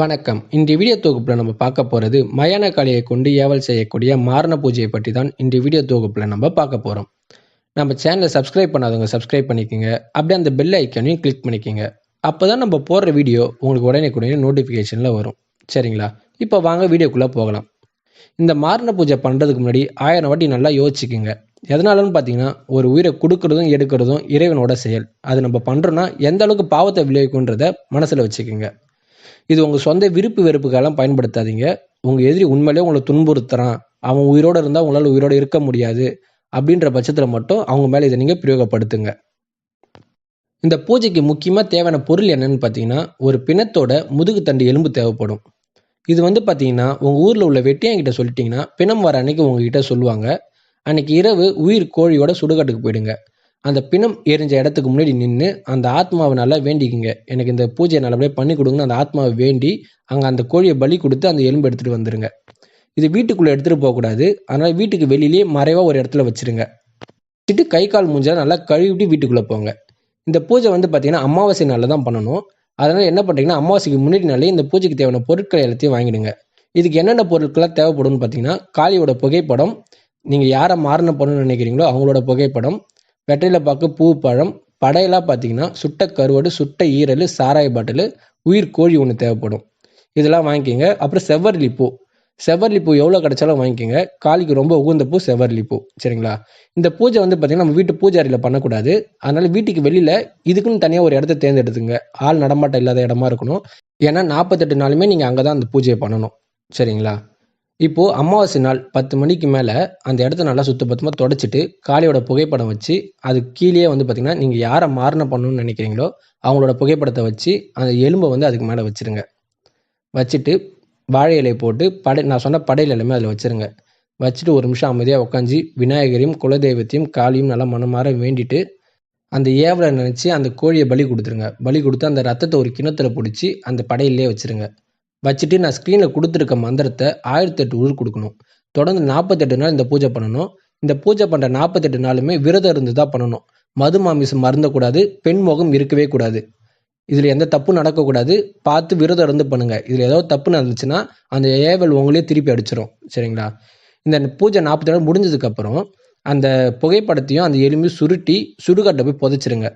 வணக்கம். இந்த வீடியோ தொகுப்பில் நம்ம பார்க்க போகிறது மயான கலையை கொண்டு ஏவல் செய்யக்கூடிய மாரண பூஜையை பற்றி தான் இந்த வீடியோ தொகுப்பில் நம்ம பார்க்க போகிறோம் நம்ம சேனலை சப்ஸ்கிரைப் பண்ணாதவங்க சப்ஸ்கிரைப் பண்ணிக்கோங்க. அப்படியே அந்த பெல் ஐக்கனையும் கிளிக் பண்ணிக்கோங்க. அப்போ தான் நம்ம போடுற வீடியோ உங்களுக்கு உடனே உடனே நோட்டிஃபிகேஷனில் வரும். சரிங்களா? இப்போ வாங்க வீடியோக்குள்ளே போகலாம். இந்த மாரண பூஜை பண்ணுறதுக்கு முன்னாடி ஆயிரம் வாட்டி நல்லா யோசிச்சுக்குங்க. எதனாலன்னு பார்த்தீங்கன்னா ஒரு உயிரை கொடுக்கறதும் எடுக்கிறதும் இறைவனோட செயல். அது நம்ம பண்ணுறோன்னா எந்த அளவுக்கு பாவத்தை விளைவிக்குன்றத மனசில் வச்சுக்கோங்க. இது உங்கள் சொந்த விருப்பு வெறுப்புக்கெல்லாம் பயன்படுத்தாதீங்க. உங்கள் எதிரி உண்மையிலே உங்களை துன்புறுத்துறான். அவன் உயிரோடு இருந்தால் உங்களால் உயிரோடு இருக்க முடியாது. அப்படின்ற பட்சத்தில் மட்டும் அவங்க மேலே இதை நீங்கள் பிரயோகப்படுத்துங்க. இந்த பூஜைக்கு முக்கியமாக தேவையான பொருள் என்னன்னு பார்த்தீங்கன்னா ஒரு பிணத்தோட முதுகு தண்டு எலும்பு தேவைப்படும். இது வந்து பார்த்தீங்கன்னா உங்கள் ஊரில் உள்ள வெட்டியாங்கிட்ட சொல்லிட்டீங்கன்னா பிணம் வர அன்னைக்கு உங்ககிட்ட சொல்லுவாங்க. அன்னைக்கு இரவு உயிர் கோழியோட சுடுகாட்டுக்கு போயிடுங்க. அந்த பிணம் எரிஞ்ச இடத்துக்கு முன்னாடி நின்று அந்த ஆத்மாவை நல்லா வேண்டிக்குங்க. எனக்கு இந்த பூஜையை நல்லபடியாக பண்ணி கொடுங்கன்னு அந்த ஆத்மாவை வேண்டி அங்கே அந்த கோழியை பலி கொடுத்து அந்த எலும்பு எடுத்துகிட்டு வந்துடுங்க இது வீட்டுக்குள்ளே எடுத்துகிட்டு போகக்கூடாது. அதனால் வீட்டுக்கு வெளியிலேயே மறைவாக ஒரு இடத்துல வச்சுருங்க. வச்சுட்டு கை கால் மூஞ்செல்லாம் நல்லா கழுவிட்டு வீட்டுக்குள்ளே போங்க. இந்த பூஜை வந்து பார்த்தீங்கன்னா அமாவாசை நாளில் தான் பண்ணணும். அதனால் என்ன பண்ணுறீங்கன்னா அமாவாசைக்கு முன்னாடி நாளே இந்த பூஜைக்கு தேவையான பொருட்கள் எல்லாத்தையும் வாங்கிடுங்க. இதுக்கு என்னென்ன பொருட்கள்லாம் தேவைப்படும்னு பார்த்தீங்கன்னா காளியோட புகைப்படம் நீங்கள் யாரை மாறின பண்ணணும்னு நினைக்கிறீங்களோ அவங்களோட புகைப்படம் வெற்றிலை பாக்கு பூ பழம் படையெல்லாம் பார்த்தீங்கன்னா சுட்ட கருவாடு சுட்ட ஈரல் சாராய பாட்டில் உயிர் கோழி ஒன்று தேவைப்படும். இதெல்லாம் வாங்கிக்கோங்க. அப்புறம் செவ்வரளி பூ. செவ்வரளி பூ எவ்வளோ கிடைச்சாலும் வாங்கிக்கோங்க. காலிக்கு ரொம்ப உகந்த பூ செவ்வரளி பூ. சரிங்களா? இந்த பூஜை வந்து பார்த்தீங்கன்னா நம்ம வீட்டு பூஜை அறையில் பண்ணக்கூடாது. அதனால வீட்டுக்கு வெளியில் இதுக்குன்னு தனியாக ஒரு இடத்த தேர்ந்தெடுத்துங்க. ஆள் நடமாட்டம் இல்லாத இடமா இருக்கணும். ஏன்னா நாற்பத்தெட்டு நாளுமே நீங்கள் அங்கே தான் அந்த பூஜையை பண்ணணும். சரிங்களா? இப்போது அமாவாசை நாள் பத்து மணிக்கு மேலே அந்த இடத்த நல்லா சுத்தபத்தமாக தொடச்சிட்டு காளியோட புகைப்படம் வச்சு அது கீழே வந்து பார்த்திங்கன்னா நீங்கள் யாரை மாறின பண்ணணும்னு நினைக்கிறீங்களோ அவங்களோட புகைப்படத்தை வச்சு அந்த எலும்பை வந்து அதுக்கு மேலே வச்சுருங்க. வச்சுட்டு வாழை இலை போட்டு படை நான் சொன்ன படையில் எல்லாமே அதில் வச்சுருங்க. வச்சுட்டு ஒரு நிமிஷம் அமைதியாக உட்காந்து விநாயகரையும் குலதெய்வத்தையும் காளியும் நல்லா மனமாற வேண்டிட்டு அந்த ஏவலை நினச்சி அந்த கோழியை பலி கொடுத்துருங்க. பலி கொடுத்து அந்த ரத்தத்தை ஒரு கிணத்துல பிடிச்சி அந்த படையிலே வச்சுருங்க. வச்சுட்டு நான் ஸ்க்ரீனில் கொடுத்துருக்க மந்திரத்தை ஆயிரத்தெட்டு உருள் கொடுக்கணும். தொடர்ந்து நாற்பத்தெட்டு நாள் இந்த பூஜை பண்ணணும். இந்த பூஜை பண்ணுற நாற்பத்தெட்டு நாளுமே விரதம் இருந்து தான் பண்ணணும். மது மாமிசம் மருந்தக்கூடாது பெண் முகம் இருக்கவே கூடாது. இதில் எந்த தப்பும் நடக்கக்கூடாது. பார்த்து விரதம் இருந்து பண்ணுங்கள் இதில் ஏதோ தப்பு நடந்துச்சுன்னா அந்த ஏவல் உங்களே திருப்பி அடிச்சிடும் சரிங்களா? இந்த பூஜை நாற்பத்தி நாள் முடிஞ்சதுக்கப்புறம் அந்த புகைப்படத்தையும் அந்த எலும்பையும் சுருட்டி சுடுகாட்டை போய் புதைச்சிருங்க.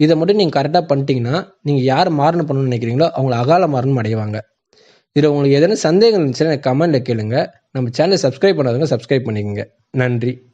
இதை மட்டும் நீங்கள் கரெக்டாக பண்ணிட்டீங்கன்னா நீங்கள் யார் மாறணும் பண்ணணும்னு நினைக்கிறீங்களோ அவங்கள அகால மாறணும் அடைவாங்க. இதில் உங்களுக்கு எதனா சந்தேகம் இருந்துச்சுன்னா எனக்கு கமெண்ட்டில் கேளுங்க. நம்ம சேனலை சப்ஸ்கிரைப் பண்ணாதவங்க சப்ஸ்கிரைப் பண்ணிக்கோங்க. நன்றி.